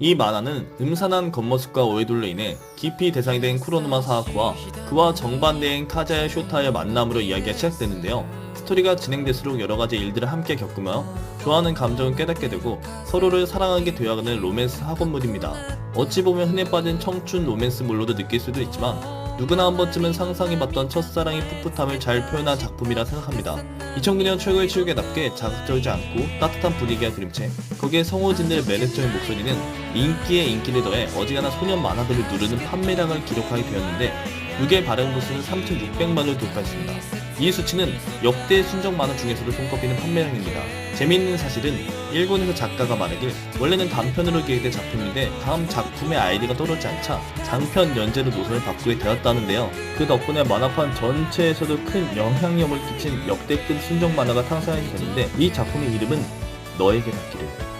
이 만화는 음산한 겉모습과 오해돌로 인해 깊이 대상이 된 쿠로노마 사하쿠와 그와 정반대인 카자야 쇼타의 만남으로 이야기가 시작되는데요. 스토리가 진행될수록 여러가지 일들을 함께 겪으며 좋아하는 감정을 깨닫게 되고 서로를 사랑하게 되어가는 로맨스 학원물입니다. 어찌 보면 흔해 빠진 청춘 로맨스물로도 느낄 수도 있지만 누구나 한 번쯤은 상상해봤던 첫사랑의 풋풋함을 잘 표현한 작품이라 생각합니다. 2009년 최고의 치우개답게 자극적이지 않고 따뜻한 분위기와 그림체 거기에 성우진들의 매력적인 목소리는 인기에 인기를 더해 어지간한 소년 만화들을 누르는 판매량을 기록하게 되었는데 6일 발행 부수는 3,600만을 돌파했습니다. 이 수치는 역대 순정 만화 중에서도 손꼽히는 판매량입니다. 재미있는 사실은 일본에서 작가가 말하길 원래는 단편으로 기획된 작품인데 다음 작품의 아이디가 떠오르지 않자 장편 연재로 노선을 바꾸게 되었다는데요. 그 덕분에 만화판 전체에서도 큰 영향력을 끼친 역대급 순정 만화가 탄생하게 됐는데 이 작품의 이름은 너에게 닿기를